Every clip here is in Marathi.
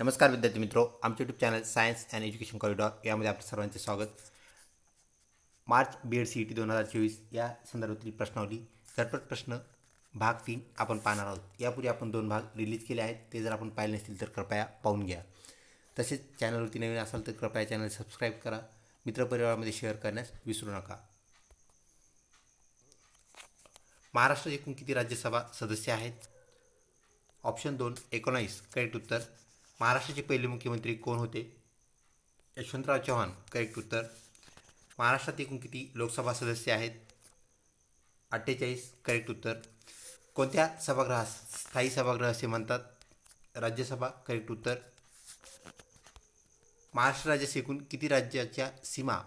नमस्कार विद्यार्थी मित्रो आमचे YouTube channel science and education corridor यामध्ये आपलं सर्वांचे स्वागत. March B Ed C E T दोन हजार चोवीस या संदर्भातील प्रश्नावली. झटपट प्रश्न भाग तीन आपण पाहणार आहोत. यापूर्वी आपण दोन भाग रिलीज केले आहेत. ते जर आपण पाहिले नसतील तर कृपया पाहून घ्या. तसेच चॅनलवरती नवीन असाल तर कृपया चॅनल सबस्क्राईब करा. मित्रपरिवारामध्ये शेअर करण्यास विसरू नका. महाराष्ट्र एकूण किती राज्यसभा सदस्य आहेत? ऑप्शन दोन एकोणावीस. करेक्ट उत्तर महाराष्ट्राचे पहिले मुख्यमंत्री कोण होते? यशवंतराव चव्हाण करेक्ट उत्तर. महाराष्ट्रात एकूण किती लोकसभा सदस्य आहेत? अठ्ठेचाळीस करेक्ट उत्तर. कोणत्या सभागृहास स्थायी सभागृह असे म्हणतात? राज्यसभा करेक्ट उत्तर. महाराष्ट्र राज्यास एकूण किती राज्याच्या सीमा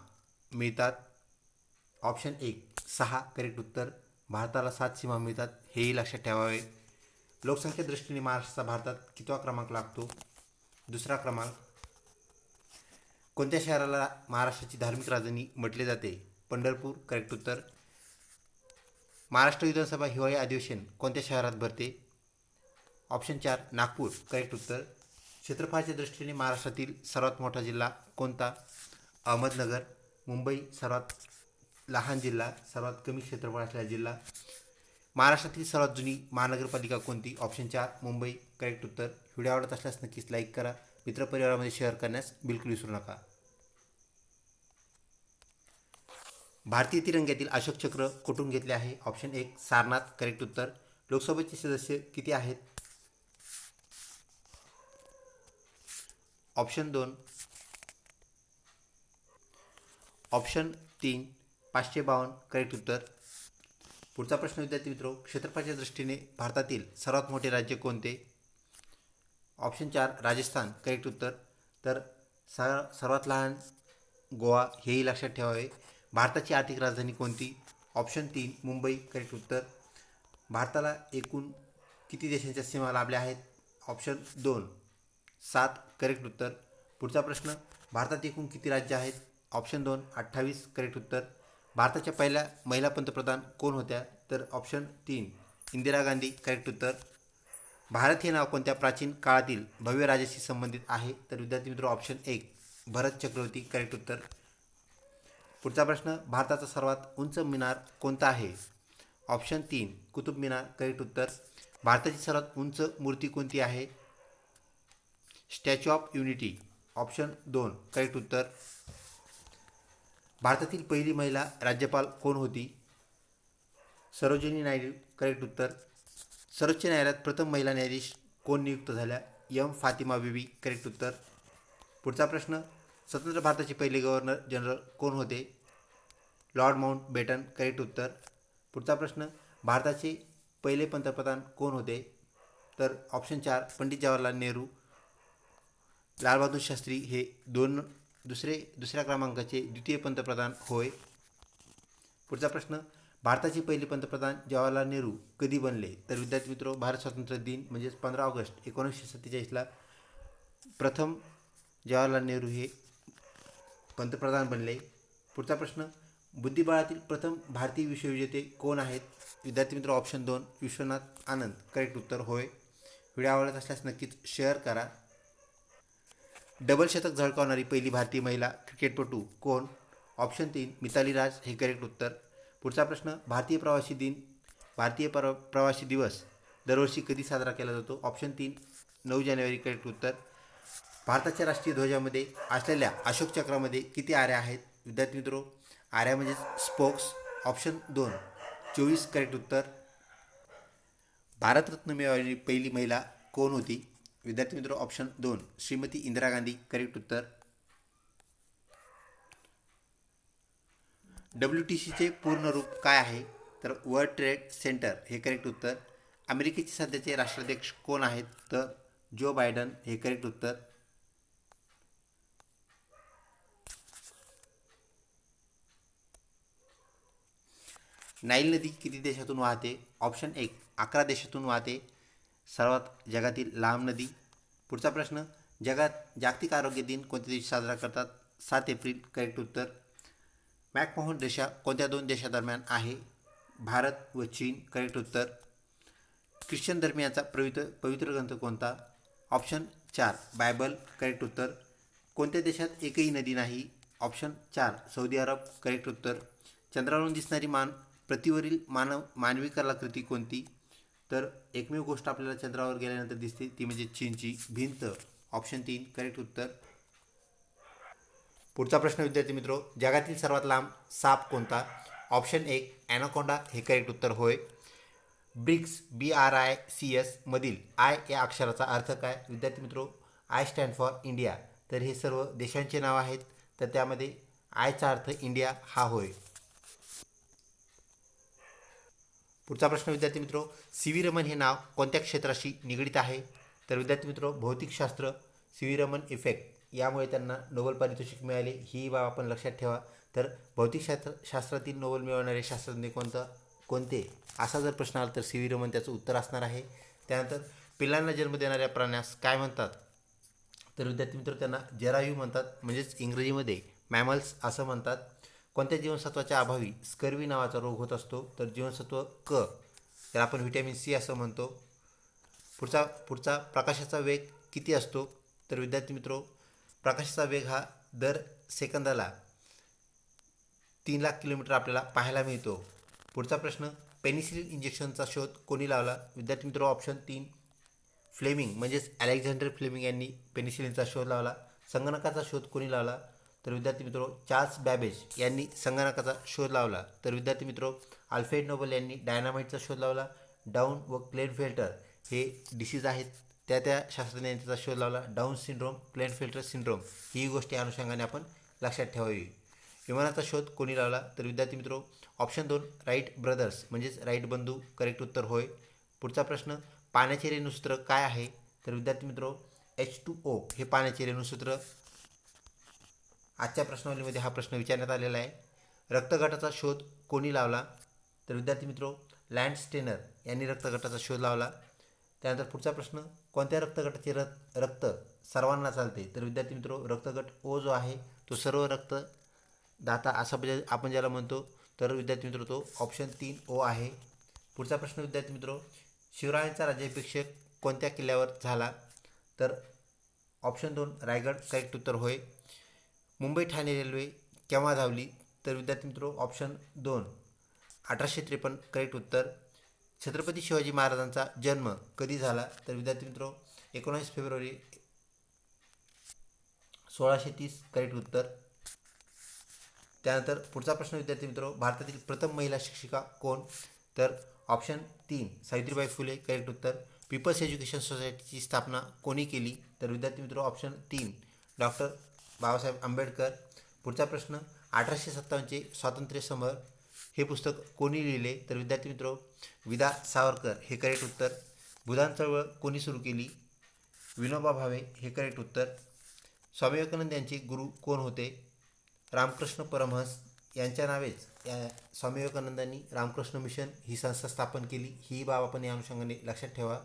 मिळतात? ऑप्शन एक सहा करेक्ट उत्तर. भारताला सात सीमा मिळतात हेही लक्षात ठेवावे. लोकसंख्या दृष्टीने महाराष्ट्राचा भारतात कितवा क्रमांक लागतो? दुसरा क्रमांक. कोणत्या शहराला महाराष्ट्राची धार्मिक राजधानी म्हटले जाते? पंढरपूर करेक्ट उत्तर. महाराष्ट्र विधानसभा हिवाळी अधिवेशन कोणत्या शहरात भरते? ऑप्शन चार नागपूर करेक्ट उत्तर. क्षेत्रफळाच्या दृष्टीने महाराष्ट्रातील सर्वात मोठा जिल्हा कोणता? अहमदनगर मुंबई सर्वात लहान जिल्हा सर्वात कमी क्षेत्रफळ असलेला जिल्हा. महाराष्ट्रातील सर्वात जुनी महानगरपालिका कोणती? ऑप्शन चार मुंबई करेक्ट उत्तर. व्हिडिओ आवडत असल्यास नक्कीच लाईक करा. मित्रपरिवारामध्ये शेअर करण्यास बिलकुल विसरू नका. भारतीय तिरंग्यातील अशोक चक्र कुठून घेतले आहे? ऑप्शन एक सारनाथ. करेक्ट उत्तर लोकसभेचे सदस्य किती आहेत? ऑप्शन दोन. ऑप्शन तीन पाचशे बावन्न. करेक्ट उत्तर. पुढचा प्रश्न विद्यार्थी मित्रो क्षेत्रफळाच्या दृष्टीने भारतातील सर्वात मोठे राज्य कोणते? ऑप्शन चार राजस्थान. करेक्ट उत्तर. तर सर सर्वात लहान गोवा हेही लक्षात ठेवावे भारताची आर्थिक राजधानी कोणती? ऑप्शन तीन मुंबई. करेक्ट उत्तर. भारताला एकूण किती देशांच्या सीमा लाभल्या आहेत? ऑप्शन दोन. सात. करेक्ट उत्तर. पुढचा प्रश्न भारतात एकूण किती राज्य आहेत? ऑप्शन दोन अठ्ठावीस. करेक्ट उत्तर. भारताच्या पहिल्या महिला पंतप्रधान कोण होत्या? तर ऑप्शन तीन इंदिरा गांधी. करेक्ट उत्तर. भारत हे नाव कोणत्या प्राचीन काळातील भव्य राजाशी संबंधित आहे? तर विद्यार्थी मित्र ऑप्शन एक भरत चक्रवर्ती. करेक्ट उत्तर. पुढचा प्रश्न भारताचा सर्वात उंच मिनार कोणता आहे? ऑप्शन तीन कुतुब मिनार. करेक्ट उत्तर. भारताची सर्वात उंच मूर्ती कोणती आहे? स्टॅच्यू ऑफ युनिटी ऑप्शन दोन करेक्ट उत्तर. भारतातील पहिली महिला राज्यपाल कोण होती? सरोजिनी नायडू. करेक्ट उत्तर. सर्वोच्च न्यायालयात प्रथम महिला न्यायाधीश कोण नियुक्त झाल्या? यम फातिमा बीबी करेक्ट उत्तर. पुढचा प्रश्न स्वतंत्र भारताचे पहिले गव्हर्नर जनरल कोण होते? लॉर्ड माउंट बेटन करेक्ट उत्तर. पुढचा प्रश्न भारताचे पहिले पंतप्रधान कोण होते? तर ऑप्शन चार पंडित जवाहरलाल नेहरू. लालबहादूर शास्त्री हे दोन दुसरे दुसऱ्या क्रमांकाचे द्वितीय पंतप्रधान होय. पुढचा प्रश्न भारताचे पहिले पंतप्रधान जवाहरलाल नेहरू कधी बनले? तर विद्यार्थी मित्रो भारत स्वातंत्र्य दिन म्हणजेच पंधरा ऑगस्ट एकोणीसशे सत्तेचाळीसला प्रथम जवाहरलाल नेहरू हे पंतप्रधान बनले. पुढचा प्रश्न बुद्धिबळातील प्रथम भारतीय विश्वविजेते कोण आहेत? विद्यार्थी मित्र ऑप्शन दोन विश्वनाथ आनंद. करेक्ट उत्तर होय. व्हिडिओ आवडत असल्यास नक्कीच शेअर करा. डबल शतक झळकावणारी पहिली भारतीय महिला क्रिकेटपटू कोण? ऑप्शन तीन मिताली राज. हे करेक्ट उत्तर पुढचा प्रश्न भारतीय प्रवासी दिन भारतीय प्र प्रवासी दिवस दरवर्षी कधी साजरा केला जातो? ऑप्शन तीन नऊ जानेवारी करेक्ट उत्तर. भारताच्या राष्ट्रीय ध्वजामध्ये असलेल्या अशोक चक्रामध्ये किती आऱ्या आहेत? विद्यार्थी मित्रो आऱ्या म्हणजे स्पोक्स ऑप्शन दोन चोवीस करेक्ट उत्तर. भारतरत्न मिळवलेली पहिली महिला कोण होती? विद्यार्थी मित्र ऑप्शन दोन श्रीमती इंदिरा गांधी करेक्ट उत्तर. डब्ल्यू टी सीचे पूर्ण रूप काय आहे? तर वर्ल्ड ट्रेड सेंटर हे करेक्ट उत्तर. अमेरिकेचे सध्याचे राष्ट्राध्यक्ष कोण आहेत? तर जो बायडन हे करेक्ट उत्तर. नाईल नदी किती देशातून वाहते? ऑप्शन एक अकरा देशातून वाहते. सर्वात जगातील लांब नदी. पुढचा प्रश्न जगात जागतिक आरोग्य दिन कोणत्या दिवशी साजरा करतात? सात एप्रिल करेक्ट उत्तर. मॅकमोहन रेषा कोणत्या दोन देशादरम्यान आहे? भारत व चीन. करेक्ट उत्तर. ख्रिश्चन धर्मियाचा पवित्र पवित्र ग्रंथ कोणता? ऑप्शन चार. बायबल करेक्ट उत्तर. कोणत्या देशात एकही नदी नाही? ऑप्शन चार. सौदी अरब करेक्ट उत्तर. चंद्रावरून दिसणारी मान पृथ्वीवरील मानव मानवी कलाकृती कोणती? तर एकमेव गोष्ट आपल्याला चंद्रावर गेल्यानंतर दिसते ती म्हणजे चीनची भिंत. ऑप्शन तीन. करेक्ट उत्तर. पुढचा प्रश्न विद्यार्थी मित्रो जगातील सर्वात लांब साप कोणता? ऑप्शन एक ॲनाकोंडा. हे करेक्ट उत्तर होय. BRICS B R I C S मधील आय या अक्षराचा अर्थ काय? विद्यार्थी मित्रो आय स्टँड फॉर इंडिया. तर हे सर्व देशांचे नाव आहेत. तर त्यामध्ये आयचा अर्थ इंडिया हा होय. पुढचा प्रश्न विद्यार्थी मित्रो सी व्ही रमन हे नाव कोणत्या क्षेत्राशी निगडीत आहे? तर विद्यार्थी मित्रो भौतिकशास्त्र सी व्ही रमन इफेक्ट यामुळे त्यांना नोबेल पारितोषिक मिळाले. ही बाब आपण लक्षात ठेवा. तर भौतिकशास्त्र शास्त्रातील नोबेल मिळवणारे शास्त्रज्ञ कोणतं? कोणते? असा जर प्रश्न आला तर सी व्ही रमन त्याचं उत्तर असणार आहे. त्यानंतर पिल्लांना जन्म देणाऱ्या प्राण्यास काय म्हणतात? तर विद्यार्थी मित्र त्यांना जरायू म्हणतात म्हणजेच इंग्रजीमध्ये मॅमल्स असं म्हणतात. कोणत्या जीवनसत्वाच्या अभावी स्कर्वी नावाचा रोग होत असतो? तर जीवनसत्व क त्याला आपण व्हिटॅमिन सी असं म्हणतो. पुढचा पुढचा प्रकाशाचा वेग किती असतो? तर विद्यार्थी मित्रो प्रकाशाचा वेग हा दर सेकंदाला तीन लाख किलोमीटर आपल्याला पाहायला मिळतो. पुढचा प्रश्न पेनिसिलिन इंजेक्शनचा शोध कोणी लावला? विद्यार्थी मित्र ऑप्शन तीन फ्लेमिंग म्हणजेच अलेक्झांडर फ्लेमिंग यांनी पेनिसिलिनचा शोध लावला. संगणकाचा शोध कोणी लावला? तर विद्यार्थी मित्रो चार्ल्स बॅबेज यांनी संगणकाचा शोध लावला. तर विद्यार्थी मित्रो अल्फ्रेड नोबल यांनी डायनामाइटचा शोध लावला. डाऊन व प्लेन फिल्टर हे डिसीज आहेत. त्या त्या शास्त्रज्ञांनी त्याचा शोध लावला. Down syndrome plain filter syndrome ही गोष्टी अनुषंगाने आपण लक्षात ठेवावी. विमानाचा शोध कोणी लावला? तर विद्यार्थी मित्रो ऑप्शन दोन राईट ब्रदर्स म्हणजेच राईट बंधू करेक्ट उत्तर होय. पुढचा प्रश्न पाण्याचे रेणुसूत्र काय आहे? तर विद्यार्थी मित्रो एच टू ओ हे पाण्याचे रेणुसूत्र आजच्या प्रश्नावलीमध्ये हा प्रश्न विचारण्यात आलेला आहे. रक्तगटाचा शोध कोणी लावला? तर विद्यार्थी मित्रो लँड स्टेनर यांनी रक्तगटाचा शोध लावला. त्यानंतर पुढचा प्रश्न कोणत्या रक्तगटाचे रक्त रक्त सर्वांना चालते? तर विद्यार्थी मित्रो रक्तगट ओ जो आहे तो सर्व रक्त दाता असं म्हणजे आपण ज्याला म्हणतो तर विद्यार्थी मित्र तो ऑप्शन तीन ओ आहे. पुढचा प्रश्न विद्यार्थी मित्रो शिवरायांचा राज्याभिषेक कोणत्या किल्ल्यावर झाला? तर ऑप्शन दोन रायगड करेक्ट उत्तर होय. मुंबई ठाणे रेल्वे केव्हा धावली? तर विद्यार्थी मित्रो ऑप्शन दोन अठराशे त्रेपन्न करेक्ट उत्तर. छत्रपती शिवाजी महाराजांचा जन्म कधी झाला? तर विद्यार्थी मित्रो एकोणावीस फेब्रुवारी सोळाशे तीस करेक्ट उत्तर. त्यानंतर पुढचा प्रश्न विद्यार्थी मित्रो भारतातील प्रथम महिला शिक्षिका कोण? तर ऑप्शन तीन सावित्रीबाई फुले करेक्ट उत्तर. पीपल्स एज्युकेशन सोसायटीची स्थापना कोणी केली? तर विद्यार्थी मित्रो ऑप्शन तीन डॉक्टर बाबासाहेब आंबेडकर. पुढचा प्रश्न अठराशे सत्तावन्नचे स्वातंत्र्य समर हे पुस्तक कोणी लिहिले? तर विद्यार्थी मित्रो विदा सावरकर हे करेक्ट उत्तर. भूदान चळवळ कोणी सुरू केली? विनोबा भावे हे करेक्ट उत्तर. स्वामी विवेकानंद यांचे गुरु कोण होते? रामकृष्ण परमहंस यांच्या नावेच या स्वामी विवेकानंदांनी रामकृष्ण मिशन ही संस्था स्थापन केली. ही बाब आपण या अनुषंगाने लक्षात ठेवा.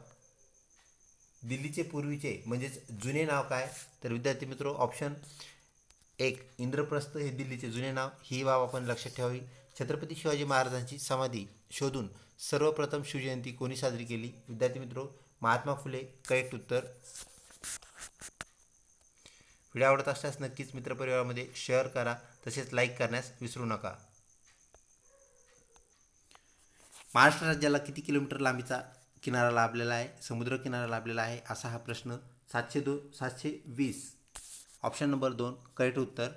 दिल्लीचे पूर्वीचे म्हणजेच जुने नाव काय? तर विद्यार्थी मित्रो ऑप्शन एक इंद्रप्रस्थ हे दिल्लीचे जुने नाव ही बाब आपण लक्षात ठेवावी. छत्रपती शिवाजी महाराजांची समाधी शोधून सर्वप्रथम शिवजयंती कोणी साजरी केली? विद्यार्थी मित्रो महात्मा फुले करेक्ट उत्तर. व्हिडिओ आवडत असल्यास नक्कीच मित्रपरिवारामध्ये शेअर करा. तसेच लाईक करण्यास विसरू नका. महाराष्ट्र राज्याला किती किलोमीटर लांबीचा किनारा लाभलेला आहे? समुद्र किनारा लाभलेला आहे? असा हा प्रश्न सातशे दो सातशे वीस ऑप्शन नंबर दोन करेक्ट उत्तर.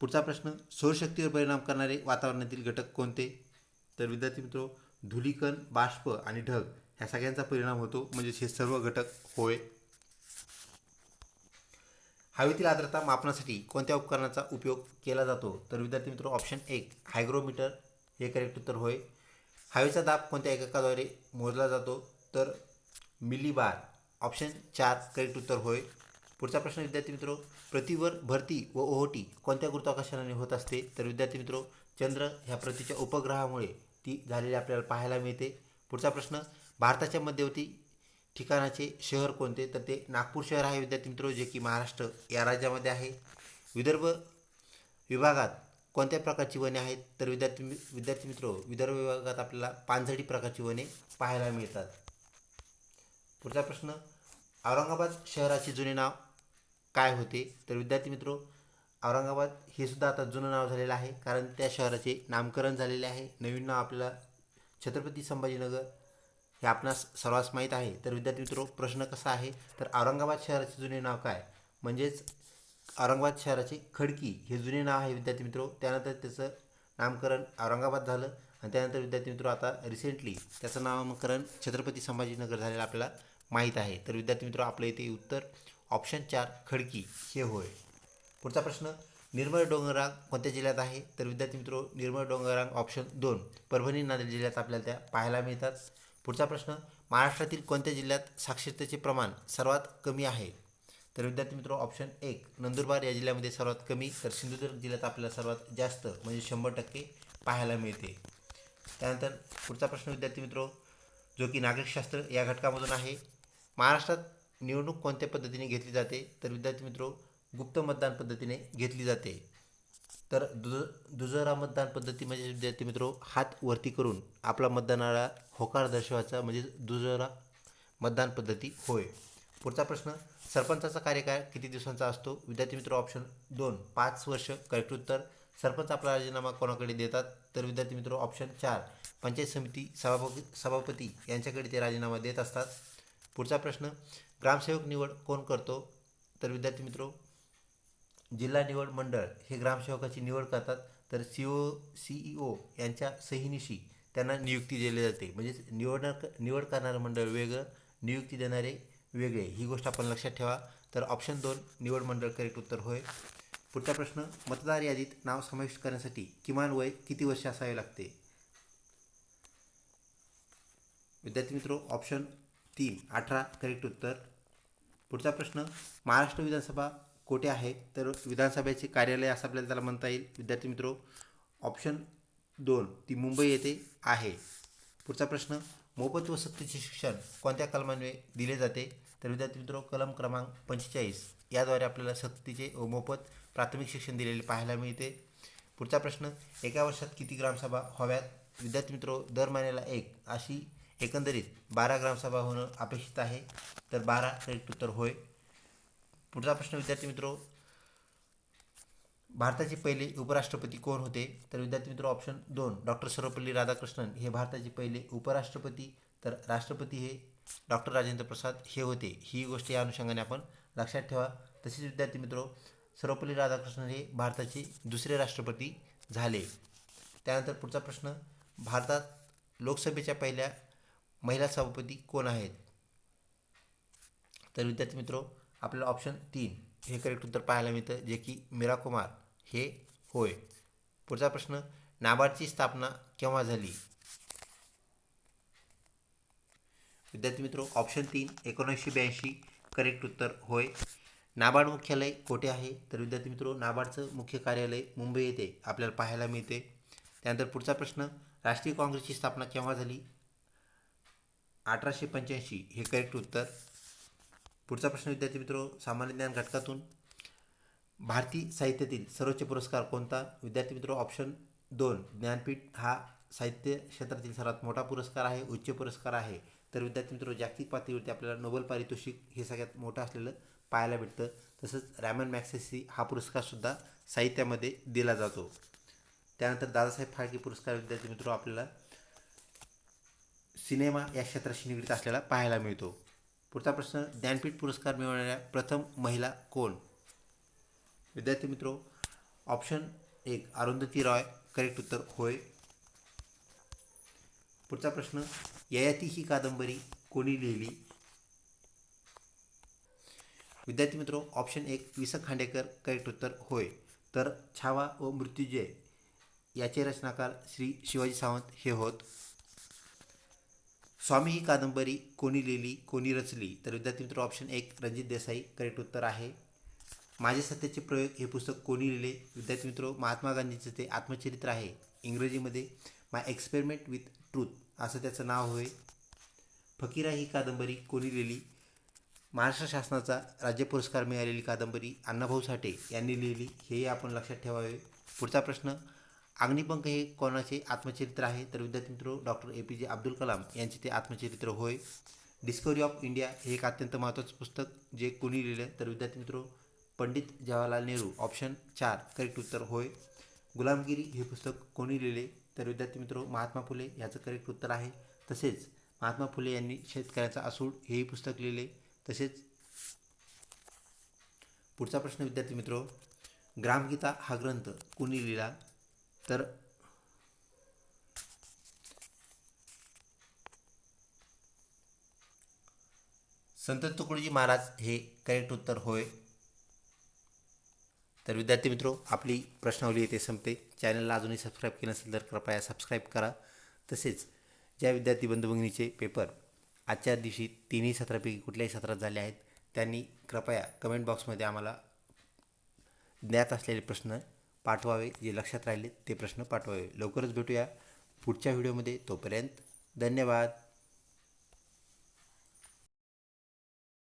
पुढचा प्रश्न सौरशक्तीवर परिणाम करणारे वातावरणातील घटक कोणते? तर विद्यार्थी मित्रो धुलीकण बाष्प आणि ढग ह्या सगळ्यांचा परिणाम होतो. म्हणजेच हे सर्व घटक होय. हवेतील आर्द्रता मापनासाठी कोणत्या उपकरणाचा उपयोग केला जातो? तर विद्यार्थी मित्र ऑप्शन एक हायग्रोमीटर. हे करेक्ट उत्तर होय. हवेचा दाब कोणत्या एककाद्वारे मोजला जातो? तर मिलीबार. ऑप्शन चार करेक्ट उत्तर होय. पुढचा प्रश्न विद्यार्थी मित्रो प्रतिवर भरती व ओहोटी कोणत्या गुरुत्वाकर्षणाने होत असते? तर विद्यार्थी मित्रो चंद्र ह्या प्रतीच्या उपग्रहामुळे ती झालेली आपल्याला पाहायला मिळते. पुढचा प्रश्न भारताच्या मध्यवर्ती ठिकाणाचे शहर कोणते? तर ते नागपूर शहर आहे विद्यार्थी मित्रो जे की महाराष्ट्र या राज्यामध्ये आहे. विदर्भ विभागात कोणत्या प्रकारची वने आहेत? तर विद्यार्थी विद्यार्थी मित्रो विदर्भ विभागात आपल्याला पानझडी प्रकारची वने पाहायला मिळतात. पुढचा प्रश्न औरंगाबाद शहराचे जुने नाव काय होते? तर विद्यार्थी मित्रो औरंगाबाद हे सुद्धा आता जुनं नाव झालेलं आहे. कारण त्या शहराचे नामकरण झालेले आहे. नवीन नाव आपल्याला छत्रपती संभाजीनगर हे आपणास सर्वांस माहीत आहे. तर विद्यार्थी मित्रो प्रश्न कसा आहे? तर औरंगाबाद शहराचे जुने नाव काय? म्हणजेच औरंगाबाद शहराचे खडकी हे जुने नाव आहे विद्यार्थी मित्रो. त्यानंतर त्याचं नामकरण औरंगाबाद झालं. आणि त्यानंतर विद्यार्थी मित्रो आता रिसेंटली त्याचं नामकरण छत्रपती संभाजीनगर झालेलं आपल्याला माहीत आहे. तर विद्यार्थी मित्र आपल्या इथे उत्तर ऑप्शन चार खडकी हे होय. पुढचा प्रश्न निर्मळ डोंगरांग कोणत्या जिल्ह्यात आहे? तर विद्यार्थी मित्रो निर्मळ डोंगरांग ऑप्शन दोन परभणी नांदेड जिल्ह्यात आपल्याला त्या पाहायला मिळतात. पुढचा प्रश्न महाराष्ट्रातील कोणत्या जिल्ह्यात साक्षरतेचे प्रमाण सर्वात कमी आहे? तर विद्यार्थी मित्रो ऑप्शन एक नंदुरबार या जिल्ह्यामध्ये सर्वात कमी तर सिंधुदुर्ग जिल्ह्यात आपल्याला सर्वात जास्त म्हणजे शंभर टक्के पाहायला मिळते. त्यानंतर पुढचा प्रश्न विद्यार्थी मित्रो जो की नागरिकशास्त्र या घटकामधून आहे महाराष्ट्रात निवडणूक कोणत्या पद्धतीने घेतली जाते? तर विद्यार्थी मित्रो गुप्त मतदान पद्धतीने घेतली जाते. तर दुज दुजरा मतदान पद्धती म्हणजे विद्यार्थी मित्रो हात वरती करून आपला मतदानाला होकार दर्शवायचा म्हणजे दुजरा मतदान पद्धती होय. पुढचा प्रश्न सरपंचाचा कार्यकाळ किती दिवसांचा असतो? विद्यार्थी मित्र ऑप्शन दोन पाच वर्ष करेक्ट उत्तर. सरपंच आपला राजीनामा कोणाकडे देतात? तर विद्यार्थी मित्र ऑप्शन चार पंचायत समिती सभापती सभापती यांच्याकडे ते राजीनामा देत असतात. पुढचा प्रश्न ग्रामसेवक निवड कोण करतो? तर विद्यार्थी मित्रो जिल्हा निवड मंडळ हे ग्रामसेवकाची निवड करतात तर C O C E O यांच्या सहीनिशी त्यांना नियुक्ती दिली जाते. म्हणजेच निवडणार निवड करणारं मंडळ वेगळं नियुक्ती देणारे वेगळे. ही गोष्ट आपण लक्षात ठेवा. तर ऑप्शन दोन निवड मंडळ करेक्ट उत्तर होय. पुढचा प्रश्न मतदार यादीत नाव समाविष्ट करण्यासाठी किमान वय किती वर्ष असावे लागते? विद्यार्थी मित्रो ऑप्शन तीन अठरा करेक्ट उत्तर. पुढचा प्रश्न महाराष्ट्र विधानसभा कोठे आहे? तर विधानसभेचे कार्यालय असं आपल्याला त्याला म्हणता येईल. विद्यार्थी मित्रो ऑप्शन दोन ती मुंबई येथे आहे. पुढचा प्रश्न मोफत व सक्तीचे शिक्षण कोणत्या कलमान्वये दिले जाते? तर विद्यार्थी मित्रो कलम क्रमांक पंचेचाळीस. याद्वारे आपल्याला सक्तीचे व मोफत प्राथमिक शिक्षण दिलेले पाहायला मिळते. पुढचा प्रश्न एका वर्षात किती ग्रामसभा व्हाव्यात? विद्यार्थी मित्रो दर महिन्याला एक अशी एकंदरीत बारा ग्रामसभा होणं अपेक्षित आहे. तर बारा करेक्ट उत्तर होय. पुढचा प्रश्न विद्यार्थी मित्रो भारताचे पहिले उपराष्ट्रपती कोण होते? तर विद्यार्थी मित्र ऑप्शन दोन डॉक्टर सर्वपल्ली राधाकृष्णन हे भारताचे पहिले उपराष्ट्रपती तर राष्ट्रपती हे डॉक्टर राजेंद्र प्रसाद हे होते. ही गोष्ट या अनुषंगाने आपण लक्षात ठेवा. तसेच विद्यार्थी मित्रो सर्वपल्ली राधाकृष्णन हे भारताचे दुसरे राष्ट्रपती झाले. त्यानंतर पुढचा प्रश्न भारतात लोकसभेच्या पहिल्या महिला सभापती कोण आहेत? तर विद्यार्थी मित्रो आपल्याला ऑप्शन तीन हे करेक्ट उत्तर पाहायला मिळतं जे की मीरा कुमार हे होय. पुढचा प्रश्न नाबार्डची स्थापना केव्हा झाली? विद्यार्थी मित्रो ऑप्शन तीन एकोणीसशे ब्याऐंशी करेक्ट उत्तर होय. नाबार्ड मुख्यालय कोठे आहे? तर विद्यार्थी मित्रो नाबार्डचं मुख्य कार्यालय मुंबई येथे आपल्याला पाहायला मिळते. त्यानंतर पुढचा प्रश्न राष्ट्रीय काँग्रेसची स्थापना केव्हा झाली? अठराशे पंच्याऐंशी हे करेक्ट उत्तर. पुढचा प्रश्न विद्यार्थी मित्रो सामान्य ज्ञान घटकातून. भारतीय साहित्यातील सर्वोच्च पुरस्कार कोणता? विद्यार्थी मित्रो ऑप्शन दोन ज्ञानपीठ. हा साहित्य क्षेत्रातील सर्वात मोठा पुरस्कार आहे उच्च पुरस्कार आहे. तर विद्यार्थी मित्रो जागतिक पातळीवरती आपल्याला नोबल पारितोषिक हे सगळ्यात मोठं असलेलं पाहायला भेटतं. तसंच रॅमन मॅक्सेसी हा पुरस्कारसुद्धा साहित्यामध्ये दिला जातो. त्यानंतर दादासाहेब फाळके पुरस्कार विद्यार्थी मित्रो आपल्याला सिनेमा या क्षेत्राशी निगडीत असलेला पाहायला मिळतो. पुढचा प्रश्न ज्ञानपीठ पुरस्कार मिळवणाऱ्या प्रथम महिला कोण? विद्यार्थी मित्रो ऑप्शन एक अरुंधती रॉय. करेक्ट उत्तर होय. पुढचा प्रश्न ययाती ही कादंबरी कोणी लिहिली? विद्यार्थी मित्रो ऑप्शन एक वि स खांडेकर. करेक्ट उत्तर होय. तर छावा व मृत्युजय याचे रचनाकार श्री शिवाजी सावंत हे होत. स्वामी ही कादंबरी कोणी लिहिली कोणी रचली? तर विद्यार्थी मित्र ऑप्शन एक रणजित देसाई. करेक्ट उत्तर आहे. माझे सत्याचे प्रयोग हे पुस्तक कोणी लिहिले? विद्यार्थी मित्र महात्मा गांधीचं ते आत्मचरित्र आहे. इंग्रजीमध्ये माय एक्सपेरिमेंट विथ ट्रूथ असं त्याचं नाव होय. फकीरा ही कादंबरी कोणी लिहिली? महाराष्ट्र शासनाचा राज्य पुरस्कार मिळालेली कादंबरी अण्णाभाऊ साठे यांनी लिहिली. हेही आपण लक्षात ठेवावे. पुढचा प्रश्न अग्निपंख हे कोणाचे आत्मचरित्र आहे? तर विद्यार्थी मित्र डॉक्टर ए पी जे अब्दुल कलाम यांचे ते आत्मचरित्र होय. डिस्कवरी ऑफ इंडिया हे एक अत्यंत महत्त्वाचं पुस्तक जे कोणी लिहिलं तर विद्यार्थी मित्रो पंडित जवाहरलाल नेहरू ऑप्शन चार करेक्ट उत्तर होय. गुलामगिरी हे पुस्तक कोणी लिहिले? तर विद्यार्थी मित्रो महात्मा फुले याचं करेक्ट उत्तर आहे. तसेच महात्मा फुले यांनी शेतकऱ्याचा असूड हेही पुस्तक लिहिले. तसेच पुढचा प्रश्न विद्यार्थी मित्रो ग्रामगीता हा ग्रंथ कोणी लिहिला? तर संत तुकडोजी महाराज हे करेक्ट उत्तर होय. तर विद्यार्थी मित्रो आपली प्रश्नावली येथे संपते. चॅनलला अजूनही सबस्क्राईब केलं नसेल तर कृपया सबस्क्राईब करा. तसेच ज्या विद्यार्थी बंधुभगिनीचे पेपर आजच्या दिवशी तिन्ही सत्रापैकी कुठल्याही सत्रात झाले आहेत त्यांनी कृपया कमेंट बॉक्समध्ये आम्हाला ज्ञात असलेले प्रश्न पाठवावे जे लक्षात राहिले ते प्रश्न पाठवावे. लवकरच भेटूया पुढच्या व्हिडिओमध्ये. तोपर्यंत धन्यवाद.